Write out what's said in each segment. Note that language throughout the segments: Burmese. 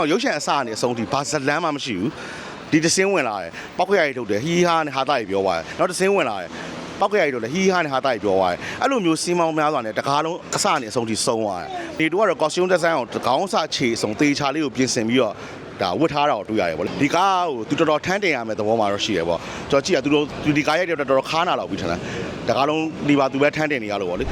မရုပ်ရှင်အစကနေအဆုံးထိဘာဇလန်းမှမရှိဘူးဒီတစင်းဝင်လာတယ်ပောက်ခွက်ရိုက်ထုတ်တယ်ဟီဟာနဲ့ဟာတာကြီးပြောသွားတယ်နောက်တစင်းဝင်လာတယ်ပောက်ခွက်ရိုက်ထုတ်တယ်ဟီဟာနဲ့ဟာတာကြီးပြောသွားတယ်အဲ့လိုမျိုးစီးမောင်းများစွာနဲ့တကားလုံးအစကနေအဆုံးထိဆုံးသွားတယ်ဒီတို့ကတော့ costume design ကိုတကောင်းစခြေအစုံတေချာလေးကိုပြင်ဆင်ပြီးတော့ဒါဝတ်ထားတာကိုတွေ့ရတယ်ဗောလေဒီကားကိုသူတော်တော်ထမ်းတင်ရမယ်သဘောမှာတော့ရှိတယ်ဗောကျွန်တော်ကြည့်ရသူတို့ဒီကားရိုက်တဲ့တော်တော်ခါနာလောက်ပြီးထင်တယ်တကားလုံးဒီပါသူပဲထမ်းတင်နေရလို့ဗောလေ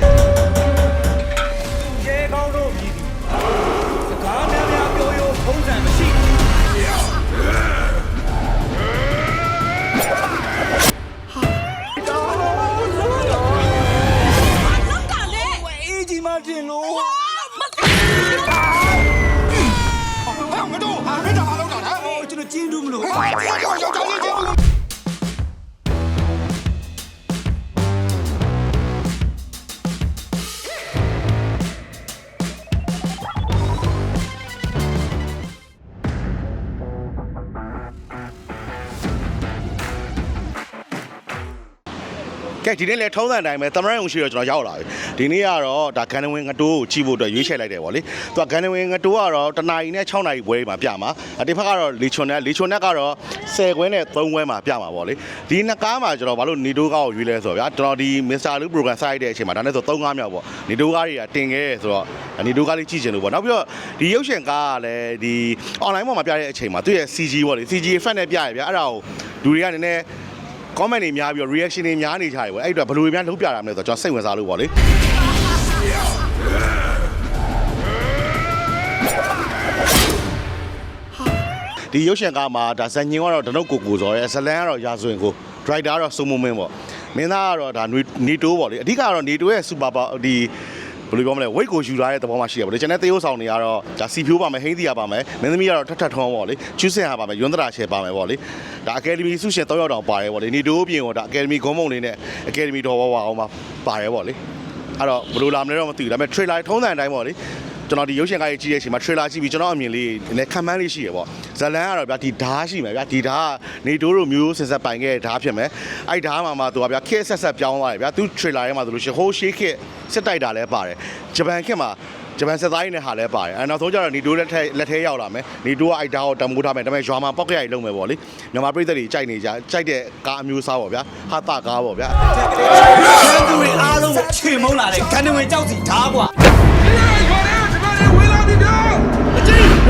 ကဲဒီနေ့လည်းထုံးစံအတိုင်းပဲသမရယုံရှိတော့ကျွန်တော်ရောက်လာပြီဒီနေ့ကတော့ဒါဂန်နဝင်းငတိုးကိုကြည့်ဖို့အတွက်ရွေးချယ်လိုက်တယ်ဗောလေသူကဂန်နဝင်းငတိုးကတော့တနာရီနဲ့6နာရီပွဲမှာပြမှာအတိဖက်ကတော့လီချွန်နဲ့လီချွန်နဲ့ကတော့10ခွဲနဲ့3ခွဲမှာပြမှာဗောလေဒီနှစ်ကားမှာကျွန်တော်ဘာလို့နီတိုးကားကိုရွေးလဲဆိုတော့ဗျာကျွန်တော်ဒီမစ္စတာလူပရိုဂရမ်စိုက်တဲ့အချိန်မှာဒါနဲ့ဆို3ကားမြောက်ဗောနီတိုးကားတွေကတင်ခဲ့ဆိုတော့နီတိုးကားလေးကြည့်ချင်လို့ဗောနောက်ပြီးတော့ဒီရုပ်ရှင်ကားကလည်းဒီ online ပေါ်မှာပြတဲ့အချိန်မှာသူ့ရဲ့ CG ဗောလေ CG effect နဲ့ပြရဗျာအဲ့ဒါကိုလူတွေကနည်းနည်း comment တွေများပြီးတော့ reaction တွေများနေကြတယ်ပေါ့အဲ့အတွက်ဘယ်လိုများလုပ်ပြတာမလဲဆိုတော့ကျွန်တော်စိတ်ဝင်စားလို့ပေါ့လေဒီရုပ်ရှင်ကားမှာဒါဇန်ညင်ကတော့ဒနုတ်ကိုကိုစော်ရဲ့ဇလန်ကတော့ရာဇဝင်ကို driver ကတော့စုံမမင်းပေါ့မင်းသားကတော့ဒါနေတိုးပေါ့လေအဓိကကတော့နေတိုးရဲ့ super power ဒီ ဘယ်လိုပြောမလဲ weight ကိုယူထားတဲ့သဘောမှရှိရပါလေကျွန်တော်တရုတ်ဆောင်တွေကတော့ဒါစီဖြိုးပါမယ်ဟိန်းသီးရပါမယ်မင်းသမီးကတော့ထထထုံးပေါ့လေချူးစင်ရပါမယ်ယွန်းတရာချေပါမယ်ပေါ့လေဒါအကယ်ဒမီဆုရှင်၃ယောက်တောင်ပါတယ်ပေါ့လေနေတိုးပြင်ကိုဒါအကယ်ဒမီဂုံးမုံလေးနဲ့အကယ်ဒမီတော်ဝါဝါအောင်မှာပါတယ်ပေါ့လေအဲ့တော့ဘယ်လိုလာမလဲတော့မသိဘူးဒါပေမဲ့ trailer ထုံးစံအတိုင်းပေါ့လေ ကျွန်တော်ဒီရုပ်ရှင်ကားကြီးကြည့်တဲ့အချိန်မှာ trailer ကြည့်ပြီးကျွန်တော်အမြင်လေးလည်းခံမှန်းလေးရှိရပေါ့ဇလန်ကတော့ဗျာဒီဓားရှိမယ်ဗျာဒီဓားကနေတိုးတို့မျိုးစင်ဆက်ပိုင်ခဲ့တဲ့ဓားဖြစ်မယ်အဲ့ဓားမှာမှသူကဗျာခက်ဆက်ဆက်ပြောင်းသွားတယ်ဗျာသူ trailer ထဲမှာဆိုလို့ရှိရင်ဟိုးရှေးခက်စစ်တိုက်တာလည်းပါတယ်ဂျပန်ခက်မှာဂျပန်စစ်သားကြီးနဲ့ဟာလည်းပါတယ်အဲနောက်ဆုံးကျတော့နီတိုးလက်ထဲလက်ထဲရောက်လာမယ်နီတိုးကအိုက်ဓားကိုတမိုးထားမယ်ဒါပေမဲ့ရွာမှာပောက်ကရိုက်လုံးမယ်ပေါ့လေမြန်မာပြည်သက်တွေကြိုက်နေကြကြိုက်တဲ့ကားအမျိုးအစားပေါ့ဗျာဟာတာကားပေါ့ဗျာချမ်းသူတွေအားလုံးကိုချေမုန်းလာတဲ့ကန်နဝင်ကြောက်စီဓားကွာ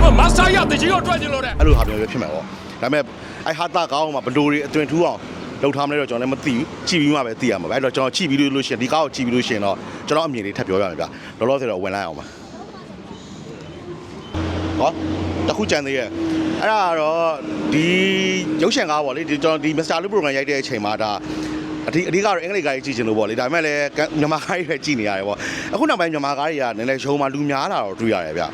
မမဆာရတကြီးတော့ထွက်ကျင်လို့တဲ့အဲ့လိုဟာမျိုးပဲဖြစ်မှာပေါ့ဒါပေမဲ့အဲ့ဟာတာကောင်းမှဘလိုတွေအတွင်ထူးအောင်လောက်ထားမလဲတော့ကျွန်တော်လည်းမသိဘူးကြည့်ပြီးမှပဲသိရမှာပဲအဲ့တော့ကျွန်တော်ကြည့်ပြီးလို့ရှင်ဒီကားကိုကြည့်ပြီးလို့ရှင်တော့ကျွန်တော်အမြင်လေးထပ်ပြောရမယ်ဗျလောလောဆယ်တော့ဝင်လိုက်အောင်ပါဟောတခုကြံသေးရဲ့အဲ့ဒါကတော့ဒီရုပ်ရှင်ကားပေါ့လေဒီကျွန်တော်ဒီ Mr. Lu program ရိုက်တဲ့အချိန်မှာဒါအဓိအဓိကတော့အင်္ဂလိပ်ကားကြီးကြည့်ချင်လို့ပေါ့လေဒါပေမဲ့လည်းမြန်မာကားကြီးပဲကြည့်နေရတယ်ပေါ့အခုနောက်ပိုင်းမြန်မာကားတွေကနည်းနည်းရုံမှာလူများလာတော့တွေ့ရတယ်ဗျ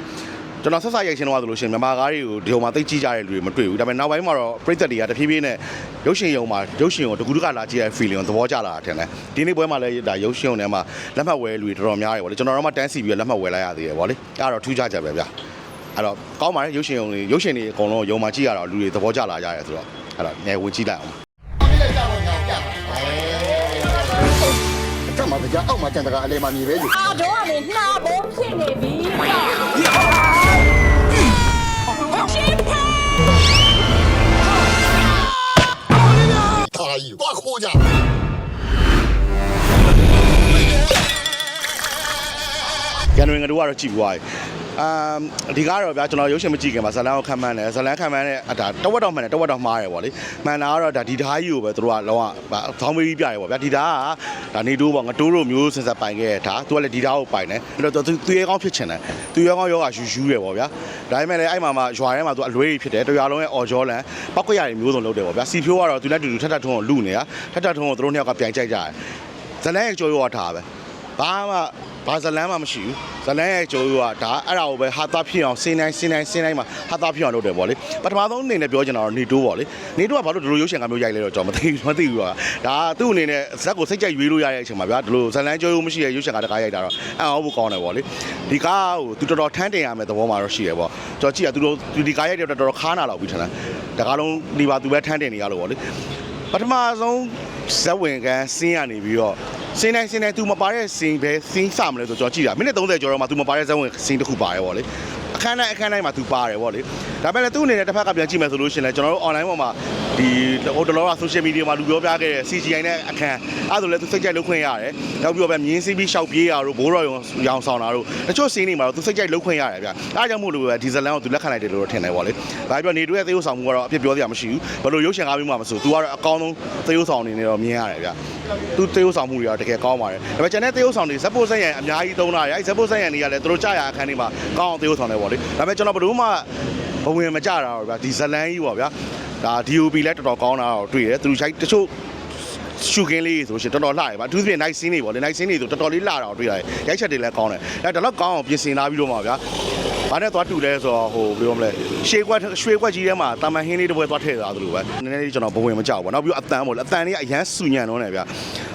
ကျွန်တော်ဆက်ဆက်ရိုက်ရှင်းတော့ဆိုလို့ရှိရင်မြန်မာကားတွေကိုဒီဟိုမှာသိကြည့်ကြတဲ့လူတွေမတွေ့ဘူးဒါပေမဲ့နောက်ပိုင်းမှာတော့ပြည်သက်တွေကတဖြည်းဖြည်းနဲ့ရုပ်ရှင်ရုံမှာရုပ်ရှင်ကိုတကူတကလာကြည့်ရတဲ့ feeling ကိုသဘောကျလာတာထင်တယ်ဒီနေ့ပွဲမှာလည်းဒါရုပ်ရှင်ုံထဲမှာလက်မှတ်ဝယ်လူတွေတော်တော်များတယ်ပေါ့လေကျွန်တော်တို့မှတန်းစီပြီးတော့လက်မှတ်ဝယ်လိုက်ရသေးတယ်ပေါ့လေအဲ့ဒါတော့ထူးခြားချက်ပဲဗျအဲ့တော့ကောင်းပါတယ်ရုပ်ရှင်ရုံတွေရုပ်ရှင်တွေအကုန်လုံးရုံမှာကြည့်ရတော့လူတွေသဘောကျလာကြရဲဆိုတော့အဲ့တော့ငယ်ဝင်ကြည့်လိုက်အောင်မင်းလည်းကြောက်တော့ငါ့ကိုပြပါအဲတက်မှာကြာအောက်မှာကြံတကာအလဲမှာမြေပဲอยู่အာတော့ကလေနှာဘုံဖြစ်နေပြီ ထားကြီးတော့ခိုးကြရန်ဝင်ငါတို့ကတော့ကြည့်ပြီးသွားပြီ အမ်ဒီကားတော့ဗျာကျွန်တော်ရုပ်ရှင်မကြည့်ခင်မှာဇလန်ကိုခံမှန်းတယ်ဇလန်ခံမှန်းတဲ့ဒါတဝက်တော့မှန်တယ်တဝက်တော့မှားတယ်ဗောလေမှန်တာကတော့ဒါဒီဓာတ်ကြီးကိုပဲသူတို့ကလောကခေါင်းမကြီးပြတယ်ဗောဗျာဒီဓာတ်ကဒါနေတိုးပေါ့ငါတိုးတို့မျိုးစင်ဆက်ပိုင်ခဲ့တဲ့ဓာတ်သူကလည်းဒီဓာတ်ကိုပိုင်တယ်အဲ့တော့သူသူရဲကောင်းဖြစ်ချင်တယ်သူရဲကောင်းယောဂယူယူတယ်ဗောဗျာဒါပေမဲ့လည်းအဲ့မှာမှရွာထဲမှာသူအလွဲကြီးဖြစ်တယ်တရွာလုံးရဲ့အော်ဂျောလန်ပောက်ကရတွေမျိုးစုံလုပ်တယ်ဗောဗျာစီဖြိုးကတော့သူနဲ့တူတူထက်ထက်ထုံးကိုလူနေတာထက်ထက်ထုံးကိုသူတို့နှစ်ယောက်ကပြိုင်ကြိုက်ကြတယ်ဇလန်ရဲ့ကြော်ရောထားပဲဘာမှ ဘာဇလန်းမှမရှိဘူးဇလန်းရဲ့ကြိုးကဒါအဲ့ဒါကိုပဲဟာတာဖြစ်အောင်စင်းတိုင်းစင်းတိုင်းစင်းတိုင်းမှာဟာတာဖြစ်အောင်လုပ်တယ်ဗောလေပထမဆုံးအနေနဲ့ပြောချင်တာတော့နေတိုးဗောလေနေတိုးကဘာလို့ဒီလိုရုပ်ရှင်ကမျိုးရိုက်လဲတော့ကျွန်တော်မသိဘူးမသိဘူးကွာဒါသူ့အနေနဲ့ဇက်ကိုစိတ်ကြိုက်ရွေးလို့ရတဲ့အချိန်မှာဗျာဒီလိုဇလန်းကြိုးမရှိတဲ့ရုပ်ရှင်ကတကားရိုက်တာတော့အံ့ဩဖို့ကောင်းတယ်ဗောလေဒီကားကိုသူတော်တော်ထမ်းတင်ရမယ်သဘောမှာတော့ရှိရဗောကျွန်တော်ကြည့်ရသူတို့ဒီကားရိုက်တဲ့တော်တော်ခါနာလောက်ပြီးထင်တယ်တကားလုံးဒီပါသူပဲထမ်းတင်နေရလို့ဗောလေ ပထမဆုံးဇက်ဝင်ကန်စင်းရနေပြီးတော့စင်းတိုင်းစင်းတိုင်း तू မပါတဲ့စင်းပဲစင်းစမလဲဆိုကျွန်တော်ကြည့်တာမိနစ်30ကျော်တော့မှ तू မပါတဲ့ဇက်ဝင်စင်းတစ်ခုပါတယ်ဗောလေအခန်းတိုင်းအခန်းတိုင်းမှာသူပါတယ်ဗောလေဒါပေမဲ့လည်းသူ့အနေနဲ့တစ်ဖက်ကပြန်ကြည့်မယ်ဆိုလို့ရှိရင်လည်းကျွန်တော်တို့ online ပေါ်မှာ ဒီဟိုတလောက social media မှာလူပြောပြခဲ့တဲ့ CGI နဲ့အခန်းအဲ့ဒါဆိုလည်းသူစိတ်ကြိုက်လုပ်ခွင့်ရတယ်နောက်ပြီးတော့ပဲမြင်းစီးပြီးရှောက်ပြေးရတို့ဘိုးတော်ရောင်ဆောင်တာတို့တချို့စီးနေမှာတော့သူစိတ်ကြိုက်လုပ်ခွင့်ရတယ်ဗျအားကြောင့်မို့လို့ပဲဒီဇလန်ကိုသူလက်ခံလိုက်တယ်လို့တော့ထင်တယ်ဗောလေဒါပြောနေတွေ့တဲ့သေယုတ်ဆောင်မှုကတော့အဖြစ်ပြောစရာမရှိဘူးဘယ်လိုရုပ်ရှင်ကားမျိုးမှမဆိုသူကတော့အကောင်းဆုံးသေယုတ်ဆောင်အနေနဲ့တော့မြင်ရတယ်ဗျသူသေယုတ်ဆောင်မှုတွေကတော့တကယ်ကောင်းပါတယ်ဒါပေမဲ့ကျန်တဲ့သေယုတ်ဆောင်တွေဇက်ပိုဆက်ရန်အများကြီးသုံးတာရအဲ့ဇက်ပိုဆက်ရန်တွေကလည်းသူတို့ကြာရအခန်းတွေမှာကောင်းအောင်သေယုတ်ဆောင်တယ်ဗောလေဒါပေမဲ့ကျွန်တော်ဘယ်လိုမှဘဝင်မကြတာတော့ဗျဒီဇလန်ကြီးဗောဗျာ ဒါ DOP လည်းတော်တော်ကောင်းတာတော့တွေ့တယ်သူတို့ရိုက်တချို့ရှုခင်းလေးဆိုရှင်တော်တော်လှရပါအထူးသဖြင့် night scene တွေပေါ့လေ night scene တွေဆိုတော်တော်လေးလှတာကိုတွေ့ရတယ်ရိုက်ချက်တွေလည်းကောင်းတယ်အဲဒါတော့ကောင်းအောင်ပြင်ဆင်လာပြီးတော့မှာဗျာဘာနဲ့သွားတူလဲဆိုတော့ဟိုဘယ်လိုမလဲရှေးကွက်ရွှေကွက်ကြီးထဲမှာတာမန်ဟင်းလေးတစ်ပွဲသွားထည့်ထားသလိုပဲနည်းနည်းလေးကျွန်တော်ဘဝင်မကြောက်ဘူးနောက်ပြီးတော့အတန်ပေါ့လေအတန်လေးကအရန်ဆူညံတော့နေဗျာ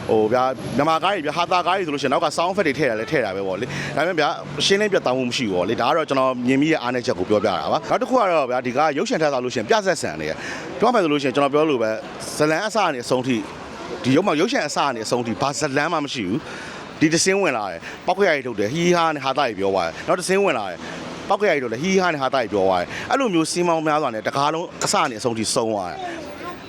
ဟိုဗျာမြန်မာကားကြီးဗျာဟာတာကားကြီးဆိုလို့ရှင်နောက်က sound effect တွေထည့်တာလည်းထည့်တာပဲပေါ့လေဒါပေမဲ့ဗျာရှင်းလင်းပြတ်သားမှုမရှိဘူးပေါ့လေဒါကတော့ကျွန်တော်မြင်မိရဲ့အားနည်းချက်ကိုပြောပြတာပါနောက်တစ်ခုကတော့ဗျာဒီကားရုပ်ရှင်ထက်သားလို့ရှင်ပြဆက်ဆန်နေရပြောမယ်ဆိုလို့ရှင်ကျွန်တော်ပြောလို့ပဲဇလန်အစအနေအဆုံးထိဒီရုပ်မှာရုပ်ရှင်အစအနေအဆုံးထိဘာဇလန်းမှမရှိဘူးဒီတစင်းဝင်လာတယ်ပောက်ခွက်ရိုက်ထုတ်တယ်ဟီဟာနဲ့ဟာတာကြီးပြောသွားတယ်နောက်တစင်းဝင်လာတယ်ပောက်ခွက်ရိုက်ထုတ်တယ်ဟီဟာနဲ့ဟာတာကြီးပြောသွားတယ်အဲ့လိုမျိုးစီးမောင်းများစွာနဲ့တကားလုံးအစအနေအဆုံးထိစုံသွားတယ်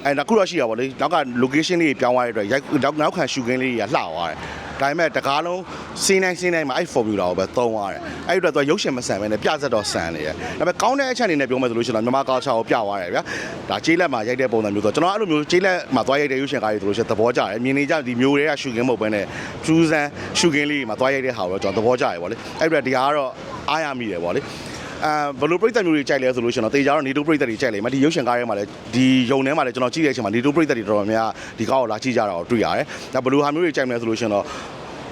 အဲ့ဒါခုတော့ရှိရပါလေနောက်က location လေးပြောင်းသွားတဲ့အတွက်ရိုက်နောက်နောက်ခံရှူကင်းလေးတွေကလှသွားတယ်ဒါပေမဲ့တကားလုံးစီးနိုင်စီးနိုင်မှာအဲ့ formula ကိုပဲသုံးသွားတယ်အဲ့ဒီအတွက်သူရုပ်ရှင်မဆန်ပဲနဲ့ပြဆက်တော့ဆန်နေတယ်ဒါပေမဲ့ကောင်းတဲ့အချက်အနေနဲ့ပြောမယ်ဆိုလို့ရှိရင်တော့မြန်မာ culture ကိုပြသွားတယ်ဗျာဒါကျေးလက်မှာရိုက်တဲ့ပုံစံမျိုးဆိုတော့ကျွန်တော်အဲ့လိုမျိုးကျေးလက်မှာသွားရိုက်တဲ့ရုပ်ရှင်ကားတွေဆိုလို့ရှိရင်သဘောကျတယ်မြင်နေကြဒီမျိုးတွေကရှူကင်းမဟုတ်ဘဲနဲ့ဖြူစမ်းရှူကင်းလေးမှာသွားရိုက်တဲ့ဟာကိုတော့ကျွန်တော်သဘောကျတယ်ဗောလေအဲ့ဒီအတွက်ဒီဟာကတော့အားရမိတယ်ဗောလေ အဲဘယ်လိုပြိသက်မျိုးတွေကြိုက်လဲဆိုလို့ရှိရင်တော့တေချာတော့နေတိုးပြိသက်တွေကြိုက်လိမ့်မယ်ဒီရုပ်ရှင်ကားထဲမှာလည်းဒီယုံထဲမှာလည်းကျွန်တော်ကြည့်တဲ့အချိန်မှာနေတိုးပြိသက်တွေတော်တော်များများဒီကားကိုလာကြည့်ကြတာကိုတွေ့ရတယ်ဒါဘယ်လိုဟာမျိုးတွေကြိုက်မလဲဆိုလို့ရှိရင်တော့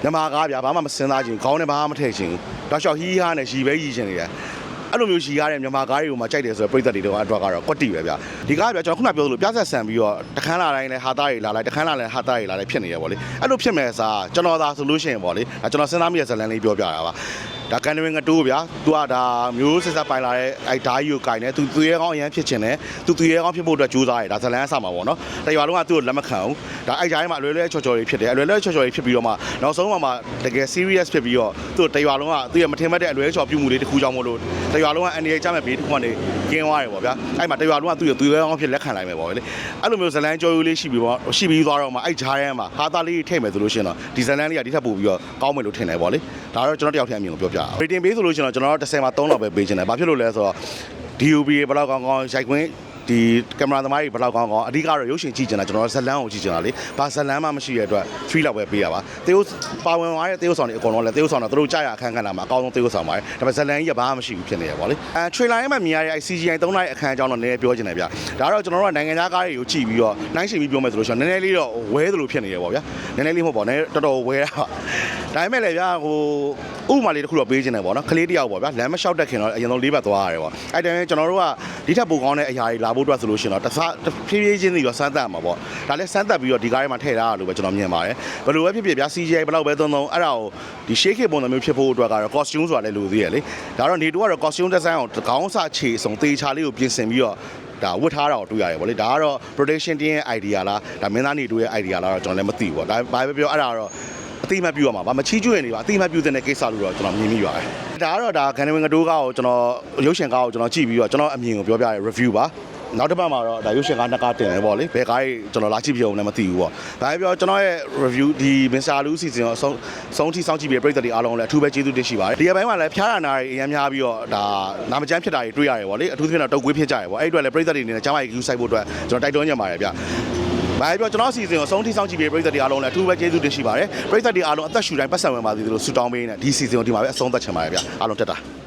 မြန်မာကားဗျာဘာမှမစင်စားချင်ခေါင်းနဲ့ဘာမှမထည့်ချင်ဘူးတောက်လျှောက်ဟီးဟားနဲ့ရီပဲရီချင်နေတယ်အဲ့လိုမျိုးရီရတဲ့မြန်မာကားတွေကိုမှကြိုက်တယ်ဆိုတော့ပြိသက်တွေတော့အတွက်ကတော့ကွက်တီပဲဗျာဒီကားကဗျာကျွန်တော်ခုနပြောသလိုပြဆက်ဆန်ပြီးတော့တခန်းလာတိုင်းလဲဟာသားတွေလာလိုက်တခန်းလာလဲဟာသားတွေလာလိုက်ဖြစ်နေရပါလေအဲ့လိုဖြစ်မဲ့အစားကျွန်တော်သာဆိုလို့ရှိရင်ပေါ့လေဒါကျွန်တော်စဉ်းစားမိတဲ့ဇာတ်လမ်းလေးပြောပြတာပါ ဒါကန်ဝင်ကတိုးဗျာသူကဒါမျိုးစစ်ဆက်ပိုင်လာတဲ့အဲဓာကြီးကိုကင်တယ်သူသူရဲကောင်းအရန်ဖြစ်ချင်တယ်သူသူရဲကောင်းဖြစ်ဖို့အတွက်ကြိုးစားတယ်ဒါဇလန်းအဆမှာပေါ့နော်တရွာလုံးကသူ့ကိုလက်မခံဘူးဒါအဲဓာကြီးမှာအလွယ်လွယ်ချော်ချော်လေးဖြစ်တယ်အလွယ်လွယ်ချော်ချော်လေးဖြစ်ပြီးတော့မှနောက်ဆုံးမှာမှတကယ် serious ဖြစ်ပြီးတော့သူ့တရွာလုံးကသူ့ရဲ့မထင်မှတ်တဲ့အလွယ်ချော်ပြုမှုလေးတစ်ခုကြောင့်မို့လို့တရွာလုံးကအန်ဒီရဲ့ကြမဲ့ဘေးတစ်ခုကနေ ကင်းသွားတယ်ပေါ့ဗျာ။အဲ့မှာတရွာလုံးကသူ့ရဲ့သူရဲကောင်းဖြစ်လက်ခံလိုက်မယ်ပေါ့လေ။အဲ့လိုမျိုးဇလန်းကြော်ယူလေးရှိပြီးပေါ့ရှိပြီးသွားတော့မှအဲ့ဂျားရဲမှာဟာသားလေးထိတ်မယ်ဆိုလို့ရှိရင်တော့ဒီဇလန်းလေးကဒီထက်ပိုပြီးတော့ကောင်းမယ်လို့ထင်တယ်ပေါ့လေ။ဒါတော့ကျွန်တော်တယောက်တည်းအမြင်ကိုပြောပြတာ။ rating ပေးဆိုလို့ရှိရင်တော့ကျွန်တော်တို့10မှာ3လောက်ပဲပေးချင်တယ်။ဘာဖြစ်လို့လဲဆိုတော့ DOB ဘယ်လောက်ကောင်းကောင်းရိုက်ခွင်း ဒီကင်မရာသမားတွေဘယ်လောက်ကောင်းကောင်းအဓိကတော့ရုပ်ရှင်ကြည့်ကြတာကျွန်တော်ဇလန်းကိုကြည့်ကြတာလေဘာဇလန်းမှမရှိရတဲ့အတွက်3လောက်ပဲပေးရပါတေယုပါဝင်သွားတဲ့တေယုဆောင်တွေအကုန်လုံးလဲတေယုဆောင်တော့သူတို့ကြားရအခန်းကဏ္ဍမှာအကောင်းဆုံးတေယုဆောင်ပါတယ်ဒါပေမဲ့ဇလန်းကြီးကဘာမှမရှိဘူးဖြစ်နေရပါလေအဲ trailer ထဲမှာမြင်ရတဲ့ CGI 3နိုင်အခန်းအကြောင်းတော့နည်းနည်းပြောချင်တယ်ဗျဒါတော့ကျွန်တော်တို့ကနိုင်ငံခြားကားတွေကိုကြည့်ပြီးတော့နှိုင်းယှဉ်ပြီးပြောမယ်ဆိုလို့ရှိရင်နည်းနည်းလေးတော့ဝဲသလိုဖြစ်နေရပါဗျာနည်းနည်းလေးမဟုတ်ပါနဲ့တော်တော်ဝဲတာပါဒါပေမဲ့လည်းဗျာဟိုဥပမာလေးတစ်ခုတော့ပေးချင်တယ်ပေါ့နော်ကလေးတယောက်ပေါ့ဗျာလမ်းမလျှောက်တက်ခင်တော့အရင်ဆုံးလေးဘက်သွားရတယ်ပေါ့အဲ့တိုင်းကျွန်တော်တို့ကဒီထက်ပိုကောင်းတဲ့အရာတွေလာဖို့အတွက်ဆိုလို့ရှိရင်တော့တစားဖြည်းဖြည်းချင်းစီတော့စမ်းသပ်မှာပေါ့ဒါလည်းစမ်းသပ်ပြီးတော့ဒီကားထဲမှာထည့်ထားရလို့ပဲကျွန်တော်မြင်ပါတယ်ဘယ်လိုပဲဖြစ်ဖြစ်ဗျာ CGI ဘယ်လောက်ပဲသုံးသုံးအဲ့ဒါကိုဒီ shake ပုံစံမျိုးဖြစ်ဖို့အတွက်ကတော့ costume ဆိုတာလည်းလိုသေးရလေဒါတော့နေတူကတော့ costume design ကိုခေါင်းစခြေစုံတေချာလေးကိုပြင်ဆင်ပြီးတော့ဒါဝတ်ထားတာကိုတွေ့ရတယ်ဗောလေဒါကတော့ production team ရဲ့ idea လားဒါမင်းသားနေတူရဲ့ idea လားတော့ကျွန်တော်လည်းမသိဘူးဗောဒါဘာပဲပြောအဲ့ဒါကတော့အတိမတ်ပြရမှာဗာမချီးကျွေးနေပါအတိမတ်ပြတဲ့ကိစ္စလို့တော့ကျွန်တော်မြင်မိပါတယ်ဒါကတော့ဒါကန်နဝင်ကတိုးကားကိုကျွန်တော်ရုပ်ရှင်ကားကိုကျွန်တော်ကြည့်ပြီးတော့ကျွန်တော်အမြင်ကိုပြောပြရ review ပါ နောက်တစ်ပတ်မှာတော့ဒါရုပ်ရှင်ကားနှစ်ကားတင်တယ်ပေါ့လေဘယ်ကားကြီးကျွန်တော်လာကြည့်ပြအောင်လည်းမသိဘူးပေါ့ဒါပဲပြောကျွန်တော်ရဲ့ review ဒီ Mr. Lu season ကိုအဆုံးဆုံးထိစောင့်ကြည့်ပြီးပြည်သက်တွေအားလုံးလည်းအထူးပဲကျေးဇူးတင်ရှိပါတယ်ဒီအပိုင်းမှာလည်းဖျားရနာတွေအများများပြီးတော့ဒါနာမကျန်းဖြစ်တာတွေတွေ့ရတယ်ပေါ့လေအထူးသဖြင့်တော့တုတ်ကွေးဖြစ်ကြရပေါ့အဲ့ဒီအတွက်လည်းပြည်သက်တွေအနေနဲ့ကျမ်းမာရေးကူးဆိုင်ဖို့အတွက်ကျွန်တော်တိုက်တွန်းညံပါတယ်ဗျဘာပြောကျွန်တော်စီစဉ်ကိုအဆုံးထိစောင့်ကြည့်ပြီးပြည်သက်တွေအားလုံးလည်းအထူးပဲကျေးဇူးတင်ရှိပါတယ်ပြည်သက်တွေအားလုံးအသက်ရှူတိုင်းပတ်စံဝင်ပါသေးတယ်လို့ဆုတောင်းပေးနေဒီစီစဉ်ကိုဒီမှာပဲအဆုံးသတ်ချင်ပါတယ်ဗျအားလုံးတက်တာ